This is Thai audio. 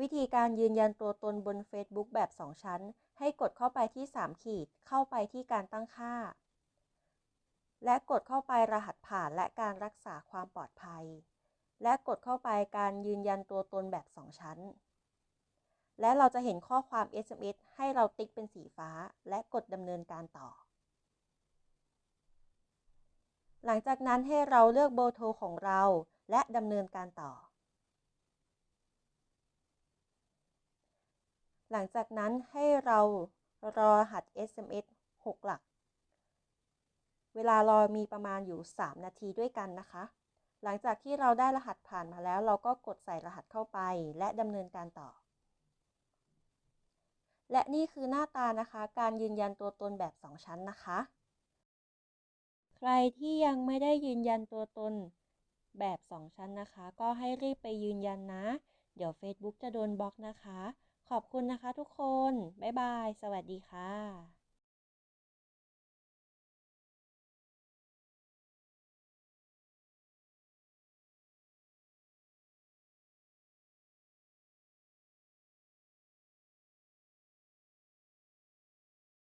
วิธีการยืนยันตัวตนบน Facebook แบบ 2 ชั้น ให้กดเข้าไปที่ 3 ขีด เข้าไปที่การตั้งค่า และกดเข้าไปรหัสผ่านและการรักษาความปลอดภัย และกดเข้าไปการยืนยันตัวตนแบบ 2 ชั้น และเราจะเห็นข้อความ SMS ให้เราติ๊กเป็นสีฟ้า และกดดำเนินการต่อ หลังจากนั้นให้เราเลือกเบอร์โทรของเรา และดำเนินการต่อ หลังจากนั้นให้เรารอรหัส SMS 6 หลัก เวลารอมีประมาณอยู่ 3 นาทีด้วยกันนะคะ หลังจากที่เราได้รหัสผ่านมาแล้ว เราก็กดใส่รหัสเข้าไปและดำเนินการต่อ และนี่คือหน้าตานะคะ การยืนยันตัวตนแบบ 2 ชั้นนะคะ ใครที่ยังไม่ได้ยืนยันตัวตนแบบ 2 ชั้นนะคะ ก็ให้รีบไปยืนยันนะ เดี๋ยว Facebook จะโดนบล็อกนะคะ ขอบคุณนะคะทุกคน บ๊ายบาย สวัสดีค่ะ